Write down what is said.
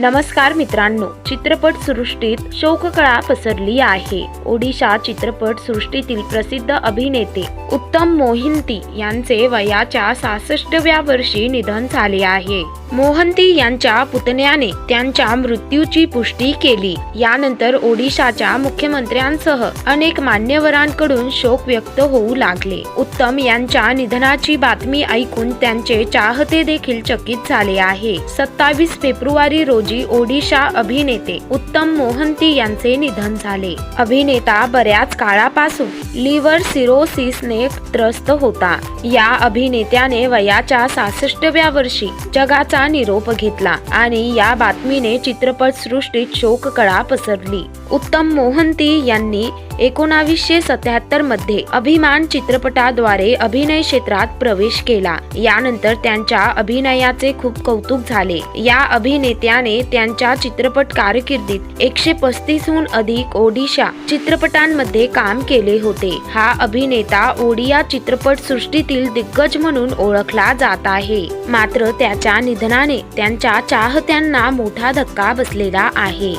नमस्कार मित्रांनो चित्रपट सृष्टीत शोककळा पसरली आहे. ओडिशा चित्रपट सृष्टीतील प्रसिद्ध अभिनेते उत्तम मोहिंती यांचे वयाच्या सहासष्टव्या वर्षी निधन झाले आहे. मोहंती यांच्या पुतण्याने त्यांच्या मृत्यूची पुष्टी केली. यानंतर ओडिशाच्या मुख्यमंत्र्यांसह अनेक मान्यवरांकडून शोक व्यक्त होऊ लागले. उत्तम यांच्या निधनाची बातमी ऐकून त्यांचे चाहते देखील चकित झाले आहे. सत्तावीस फेब्रुवारी रोजी ओडिशा अभिनेते उत्तम मोहंती यांचे निधन झाले. अभिनेता बऱ्याच काळापासून लिव्हर सिरोसिसने त्रस्त होता. या अभिनेत्याने वयाच्या सहासष्टव्या वर्षी जगाचा निरोप घेतला आणि या बातमीने चित्रपट सृष्टीत शोककळा पसरली. उत्तम मोहंती यांनी एकोणावीसशे सत्याहत्तरमध्ये अभिमान चित्रपटाद्वारे अभिनय क्षेत्रात प्रवेश केला. यानंतर त्यांच्या अभिनयाचे खूप कौतुक झाले. या अभिनेत्याने त्यांच्या चित्रपट कारकिर्दीत एकशे पस्तीसहून अधिक ओडिशा चित्रपटांमध्ये काम केले होते. हा अभिनेता ओडिया चित्रपट सृष्टीतील दिग्गज म्हणून ओळखला जात आहे. मात्र त्याच्या निधनाने त्यांच्या चाहत्यांना मोठा धक्का बसलेला आहे.